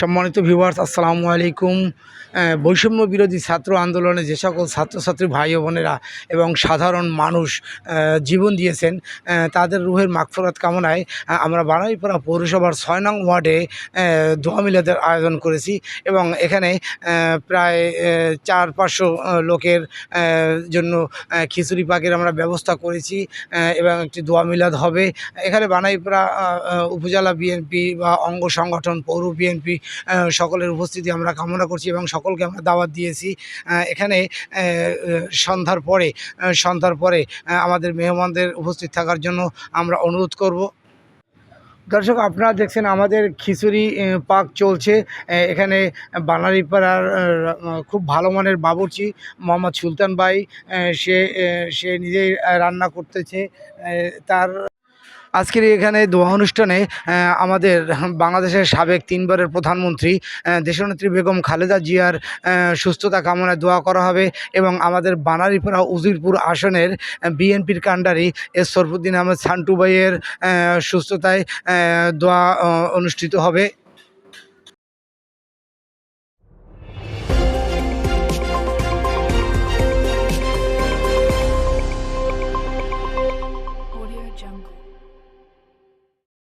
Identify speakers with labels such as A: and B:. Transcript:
A: সম্মানিত ভিউয়ার্স আসসালামু আলাইকুম। বৈষম্য বিরোধী ছাত্র আন্দোলনে যে সকল ছাত্রছাত্রী, ভাই বোনেরা এবং সাধারণ মানুষ জীবন দিয়েছেন তাদের রুহের মাগফরাত কামনায় আমরা বানাইপাড়া পৌরসভার ছয় নং ওয়ার্ডে দোয়া মিলাদের আয়োজন করেছি এবং এখানে প্রায় চার পাঁচশো লোকের জন্য খিচুড়ি পাকের আমরা ব্যবস্থা করেছি এবং একটি দোয়া মিলাদ হবে। এখানে বানাইপাড়া উপজেলা বিএনপি বা অঙ্গ সংগঠন, পৌর বিএনপি সকলের উপস্থিতি আমরা কামনা করছি এবং সকলকে আমরা দাওয়াত দিয়েছি। এখানে সন্ধ্যার পরে সন্ধ্যার পরে আমাদের মেহমানদের উপস্থিত থাকার জন্য আমরা অনুরোধ করব। দর্শক, আপনারা দেখছেন আমাদের খিচুড়ি পাক চলছে। এখানে বানারিপাড়ার খুব ভালো মানের বাবুর্চি, মোহাম্মদ সুলতান ভাই সে সে নিজেই রান্না করতেছে। তার আজকের এখানে দোয়া অনুষ্ঠানে আমাদের বাংলাদেশের সাবেক তিনবারের প্রধানমন্ত্রী দেশনেত্রী বেগম খালেদা জিয়ার সুস্থতা কামনায় দোয়া করা হবে এবং আমাদের বানারীপাড়া উজিরপুর আসনের বিএনপির কাণ্ডারি এস সরফুদ্দিন আহমেদ সান্টুবাইয়ের সুস্থতায় দোয়া অনুষ্ঠিত হবে।